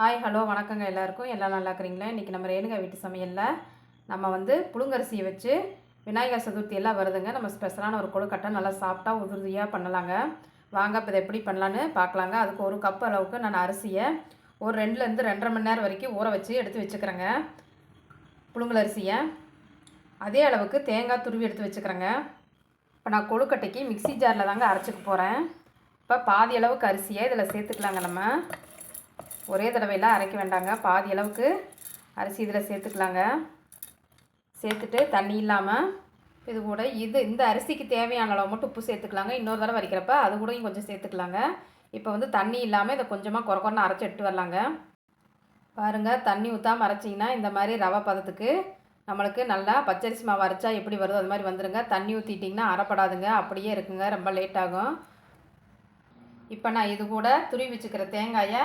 Hi hello வணக்கங்க எல்லாருக்கும். எல்லாம் நல்லா இருக்கிறீங்களா? இன்றைக்கி நம்ம ரேணுகா வீட்டு சமையலில் நம்ம வந்து புழுங்கரிசியை வச்சு விநாயகர் சதுர்த்தி எல்லாம் வருதுங்க. நம்ம ஸ்பெஷலான ஒரு கொழுக்கட்டை நல்லா சாப்பிட்டா உதிரியாக பண்ணலாங்க. வாங்க இப்போ இதை எப்படி பண்ணலான்னு பார்க்கலாங்க. அதுக்கு ஒரு கப் அளவுக்கு நான் அரிசியை ஒரு ரெண்டுலேருந்து ரெண்டரை மணி நேரம் வரைக்கும் ஊற வச்சு எடுத்து வச்சுக்கிறேங்க. புழுங்கலரிசியை. அதே அளவுக்கு தேங்காய் துருவி எடுத்து வச்சுக்கிறேங்க. இப்போ நான் கொழுக்கட்டைக்கு மிக்ஸி ஜாரில் தாங்க அரைச்சிக்க போகிறேன் இப்போ பாதி அளவுக்கு அரிசியை இதில் சேர்த்துக்கலாங்க நம்ம. ஒரே தடவையெல்லாம் அரைக்க வேண்டாங்க. பாதி அளவுக்கு அரிசி இதில் சேர்த்துக்கலாங்க. சேர்த்துட்டு தண்ணி இல்லாமல் இது கூட இது இந்த அரிசிக்கு தேவையான அளவு மட்டும் உப்பு சேர்த்துக்கலாங்க. இன்னொரு தடவை வரைக்கிறப்ப அது கூடயும் கொஞ்சம் சேர்த்துக்கலாங்க. இப்போ வந்து தண்ணி இல்லாமல் இதை கொஞ்சமாக குறை குறைன்னு அரைச்சி எடுத்து வரலாங்க. பாருங்கள் தண்ணி ஊற்றாமல் அரைச்சிங்கன்னா இந்த மாதிரி ரவை பதத்துக்கு நம்மளுக்கு நல்லா பச்சரிசி மாவு அரைச்சா எப்படி வருதோ அது மாதிரி வந்துடுங்க தண்ணி ஊற்றிட்டிங்கன்னா அரைப்படாதுங்க. அப்படியே இருக்குங்க. ரொம்ப லேட் ஆகும். இப்போ நான் இது கூட துருவி வச்சுக்கிற தேங்காயை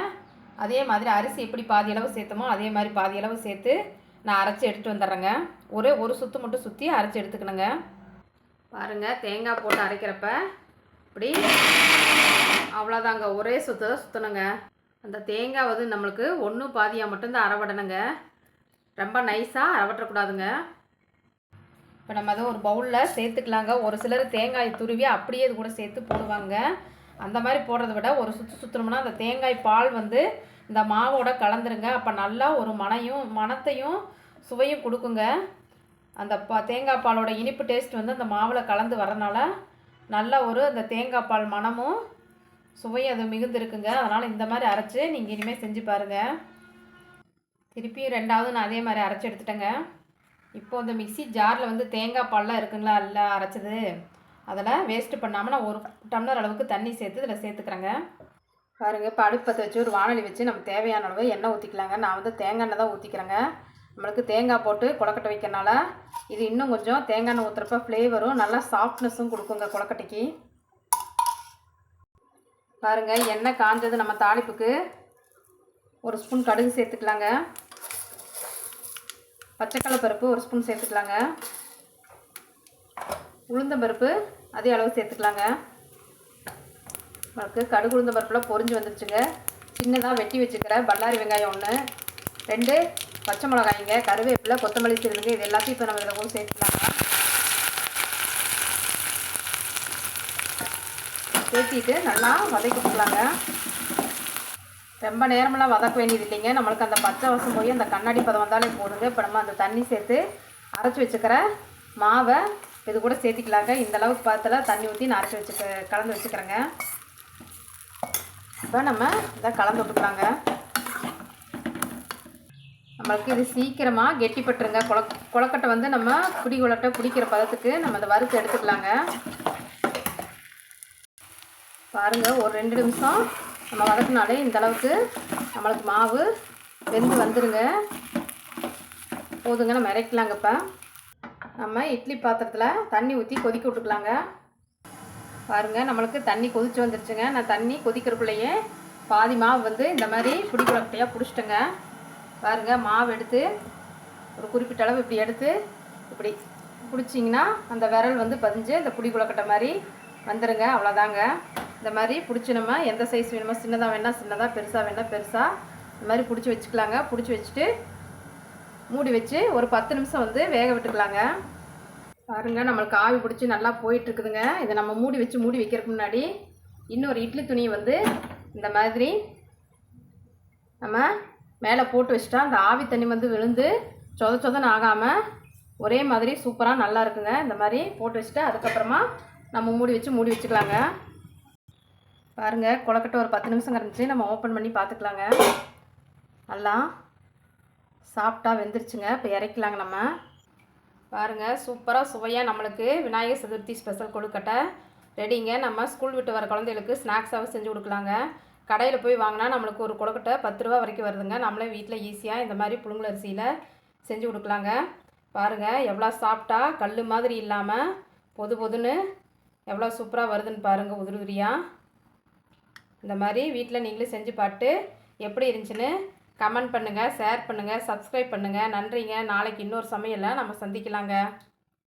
அதே மாதிரி அரிசி எப்படி பாதி அளவு சேர்த்தோமோ அதே மாதிரி பாதி அளவு சேர்த்து நான் அரைச்சி எடுத்துகிட்டு வந்துடுறேங்க. ஒரே ஒரு சுற்று மட்டும் சுற்றி அரைச்சி எடுத்துக்கணுங்க. பாருங்கள் தேங்காய் போட்டு அரைக்கிறப்ப இப்படி அவ்வளோதாங்க ஒரே சுற்று தான் சுற்றணுங்க அந்த தேங்காய் வந்து நம்மளுக்கு ஒன்று பாதியாக மட்டும்தான் அரைவிடணுங்க ரொம்ப நைஸாக அரைவட்டக்கூடாதுங்க இப்போ நம்ம அதை ஒரு பவுலில் சேர்த்துக்கலாங்க. ஒரு சிலர் தேங்காய் துருவி அப்படியே இது கூட சேர்த்து போடுவாங்க. அந்த மாதிரி போடுறத விட ஒரு சுற்று சுற்றுனோம்னா அந்த தேங்காய் பால் வந்து இந்த மாவோட கலந்துருங்க. அப்போ நல்லா ஒரு மனையும் மணத்தையும் சுவையும் கொடுக்குங்க. அந்த பா தேங்காய் பாலோட இனிப்பு டேஸ்ட் வந்து அந்த மாவில் கலந்து வரனால நல்ல ஒரு அந்த தேங்காய் பால் மணமும் சுவையும் அது மிகுந்திருக்குங்க. அதனால் இந்த மாதிரி அரைச்சி நீங்கள் இனிமேல் செஞ்சு பாருங்கள் திருப்பியும் ரெண்டாவது நான் அதே மாதிரி அரைச்சி எடுத்துட்டேங்க. இப்போ இந்த மிக்ஸி ஜாரில் வந்து தேங்காய் பால்லாம் இருக்குங்களா? இல்லை அரைச்சது. அதில் வேஸ்ட்டு பண்ணாமல் நான் ஒரு டம்ளர் அளவுக்கு தண்ணி சேர்த்து இதில் சேர்த்துக்கிறேங்க. பாருங்கள் இப்போ அடுப்பு பற்ற வச்சு ஒரு வானொலி வச்சு நம்ம தேவையான அளவு எண்ணெய் ஊற்றிக்கலாங்க நான் வந்து தேங்காய் எண்ணெய் தான் ஊற்றிக்கிறேங்க நம்மளுக்கு தேங்காய் போட்டு கொலக்கட்டை வைக்கிறனால இது இன்னும் கொஞ்சம் தேங்காய் எண்ணெய் ஊற்றுறப்ப ஃப்ளேவரும் நல்லா சாஃப்ட்னஸும் கொடுக்குங்க கொலக்கட்டைக்கு பாருங்கள் எண்ணெய் காஞ்சது நம்ம தாளிப்புக்கு ஒரு ஸ்பூன் கடுகு சேர்த்துக்கலாங்க. பச்சைக்கடலை பருப்பு ஒரு ஸ்பூன் சேர்த்துக்கலாங்க. உளுந்தம்பருப்பு அதே அளவு சேர்த்துக்கலாங்க. நமக்கு கடுகு உளுந்த பருப்புலாம் பொரிஞ்சு வந்துருச்சுங்க. சின்னதாக வெட்டி வச்சுக்கிற பல்லாரி வெங்காயம் ஒன்று ரெண்டு பச்சை மிளகாய்ங்க கருவேப்பிலை கொத்தமல்லி சீரலுங்க இது எல்லாத்தையும் இப்போ நம்ம இதில் கூட சேர்த்துக்கலாங்க சேர்த்திட்டு நல்லா வதக்கிட்டுக்கலாங்க ரொம்ப நேரமெல்லாம் வதக்க வேண்டியது இல்லைங்க. நம்மளுக்கு அந்த பச்சை வசம் போய் அந்த கண்ணாடி பதம் வந்தாலே போடுங்க இப்போ நம்ம அந்த தண்ணி சேர்த்து அரைச்சி வச்சுக்கிற மாவை இது கூட சேர்த்திக்கலாங்க. இந்த அளவுக்கு பார்த்துல தண்ணி ஊற்றி நான் அரைச்சி வச்சுக்க கலந்து வச்சுக்கிறேங்க. இப்போ நம்ம இதை கலந்து விட்டுக்கலாங்க. நம்மளுக்கு இது சீக்கிரமாக கெட்டிப்பட்டுருங்க கொல கொலக்கட்டை வந்து நம்ம குடி குளட்டை பிடிக்கிற பதத்துக்கு நம்ம அதை வறுத்து எடுத்துக்கலாங்க. பாருங்கள் ஒரு ரெண்டு நிமிஷம் நம்ம வதக்கினாலே இந்தளவுக்கு நம்மளுக்கு மாவு வெந்து வந்துடுங்க போதுங்க நம்ம இறக்கலாங்க இப்போ. நம்ம இட்லி பாத்திரத்தில் தண்ணி ஊற்றி கொதிக்க விட்டுக்கலாங்க. பாருங்கள் நம்மளுக்கு தண்ணி கொதிச்சு வந்துருச்சுங்க. நான் தண்ணி கொதிக்கிறக்குள்ளேயே பாதி மாவு வந்து இந்த மாதிரி புடி குழக்கட்டையாக பிடிச்சிட்டேங்க. பாருங்கள் மாவு எடுத்து ஒரு குறிப்பிட்ட அளவு இப்படி எடுத்து இப்படி பிடிச்சிங்கன்னா அந்த விரல் வந்து பதிஞ்சு இந்த புடி குழக்கட்டை மாதிரி வந்துடுங்க அவ்வளோதாங்க இந்த மாதிரி பிடிச்சி நம்ம எந்த சைஸ் வேணுமோ சின்னதாக வேணால் சின்னதாக பெருசாக வேணால் பெருசாக இந்த மாதிரி பிடிச்சி வச்சுக்கலாங்க. பிடிச்சி வச்சுட்டு மூடி வச்சு ஒரு பத்து நிமிஷம் வந்து வேக விட்டுக்கலாங்க. பாருங்க நம்மளுக்கு ஆவி பிடிச்சி நல்லா போயிட்டுருக்குதுங்க. இதை நம்ம மூடி வச்சு மூடி வைக்கிறதுக்கு முன்னாடி இன்னொரு இட்லி துணியை வந்து இந்த மாதிரி நம்ம மேலே போட்டு வச்சுட்டா அந்த ஆவி தண்ணி வந்து விழுந்து சொத சொதன்னு ஆகாமல் ஒரே மாதிரி சூப்பராக நல்லா இருக்குங்க. இந்த மாதிரி போட்டு வச்சுட்டு அதுக்கப்புறமா நம்ம மூடி வச்சு மூடி வச்சுக்கலாங்க. பாருங்கள் கொலக்கட்டை ஒரு பத்து நிமிஷம் கிடந்துச்சு. நம்ம ஓப்பன் பண்ணி பார்த்துக்கலாங்க. நல்லா சாப்பிட்டா வெந்துருச்சுங்க. இப்போ இறக்கலாங்க நம்ம. பாருங்கள் சூப்பராக சுவையாக நம்மளுக்கு விநாயகர் சதுர்த்தி ஸ்பெஷல் கொழுக்கட்டை ரெடிங்க நம்ம ஸ்கூல் விட்டு வர குழந்தைகளுக்கு ஸ்நாக்ஸாகவும் செஞ்சு கொடுக்கலாங்க. கடையில் போய் வாங்கினா நம்மளுக்கு ஒரு கொழுக்கட்டை பத்து ரூபா வரைக்கும் வருதுங்க. நம்மளே வீட்டில் ஈஸியாக இந்த மாதிரி புழுங்கல் அரிசியில் செஞ்சு கொடுக்கலாங்க. பாருங்கள் எவ்வளோ சாப்பிட்டா கல் மாதிரி இல்லாமல் பொது பொதுன்னு எவ்வளோ சூப்பராக வருதுன்னு பாருங்கள் உதிரி உதிரியாக இந்த மாதிரி வீட்டில் நீங்களே செஞ்சு பார்த்து எப்படி இருந்துச்சுன்னு கமெண்ட் பண்ணுங்கள் ஷேர் பண்ணுங்கள் சப்ஸ்கிரைப் பண்ணுங்கள் நன்றிங்க. நாளைக்கு இன்னொரு சமையலை நம்ம சந்திக்கலாங்க.